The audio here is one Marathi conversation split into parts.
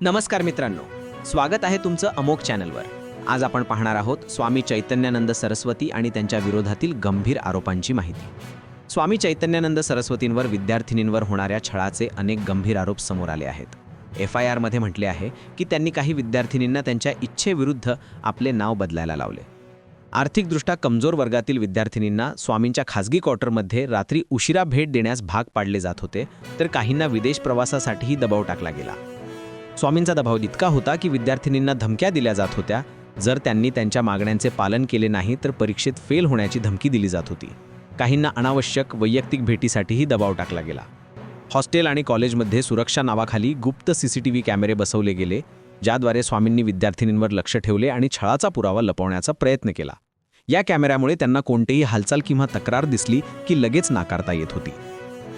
नमस्कार मित्रांनो. स्वागत आहे तुमचं अमोक चॅनलवर. आज आपण पाहणार आहोत स्वामी चैतन्यानंद सरस्वती आणि त्यांच्या विरोधातील गंभीर आरोपांची माहिती. स्वामी चैतन्यानंद सरस्वतींवर विद्यार्थिनींवर होणाऱ्या छळाचे अनेक गंभीर आरोप समोर आले आहेत. एफ आय आरमध्ये म्हटले आहे की त्यांनी काही विद्यार्थिनींना त्यांच्या इच्छेविरुद्ध आपले नाव बदलायला लावले. आर्थिकदृष्ट्या कमजोर वर्गातील विद्यार्थिनींना स्वामींच्या खासगी क्वार्टरमध्ये रात्री उशिरा भेट देण्यास भाग पाडले जात होते तर काहींना विदेश प्रवासासाठीही दबाव टाकला गेला. स्वामींचा दबाव इतका होता की विद्यार्थिनींना धमक्या दिल्या जात होत्या. जर त्यांनी त्यांच्या मागण्यांचे पालन केले नाही तर परीक्षेत फेल होण्याची धमकी दिली जात होती. काहींना अनावश्यक वैयक्तिक भेटीसाठीही दबाव टाकला गेला. हॉस्टेल आणि कॉलेजमध्ये सुरक्षा नावाखाली गुप्त सीसीटीव्ही कॅमेरे बसवले गेले ज्याद्वारे स्वामींनी विद्यार्थिनींवर लक्ष ठेवले आणि छळाचा पुरावा लपवण्याचा प्रयत्न केला. या कॅमेऱ्यामुळे त्यांना कोणतेही हालचाल किंवा तक्रार दिसली की लगेच नाकारता येत होती.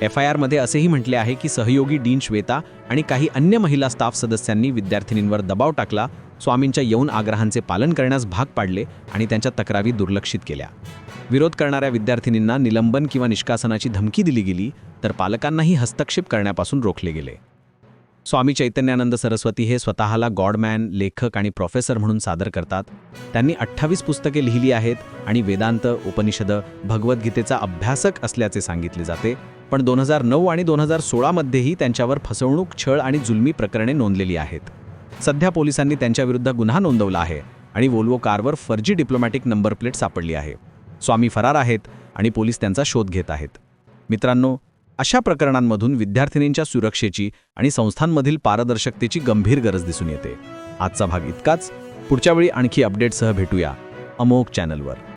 एफ आय आरमध्ये असेही म्हटले आहे की सहयोगी डीन श्वेता आणि काही अन्य महिला स्टाफ सदस्यांनी विद्यार्थिनींवर दबाव टाकला स्वामींच्या यौन आग्रहांचे पालन करण्यास भाग पाडले आणि त्यांच्या तक्रारी दुर्लक्षित केल्या. विरोध करणाऱ्या विद्यार्थिनींना निलंबन किंवा निष्कासनाची धमकी दिली गेली तर पालकांनाही हस्तक्षेप करण्यापासून रोखले गेले. स्वामी चैतन्यानंद सरस्वती हे स्वतःला गॉडमॅन लेखक आणि प्रोफेसर म्हणून सादर करतात. त्यांनी अठ्ठावीस पुस्तके लिहिली आहेत आणि वेदांत उपनिषद भगवद्गीतेचा अभ्यासक असल्याचे सांगितले जाते. पण दोन हजार नऊ आणि दोन हजार सोळामध्येही त्यांच्यावर फसवणूक छळ आणि जुलमी प्रकरणे नोंदलेली आहेत. सध्या पोलिसांनी त्यांच्याविरुद्ध गुन्हा नोंदवला आहे आणि वोल्वो कारवर फर्जी डिप्लोमॅटिक नंबर प्लेट सापडली आहे. स्वामी फरार आहेत आणि पोलीस त्यांचा शोध घेत आहेत. मित्रांनो अशा प्रकरणांमधून विद्यार्थिनींच्या सुरक्षेची आणि संस्थांमधील पारदर्शकतेची गंभीर गरज दिसून येते. आजचा भाग इतकाच. पुढच्या वेळी आणखी अपडेटसह भेटूया अमोक चॅनलवर.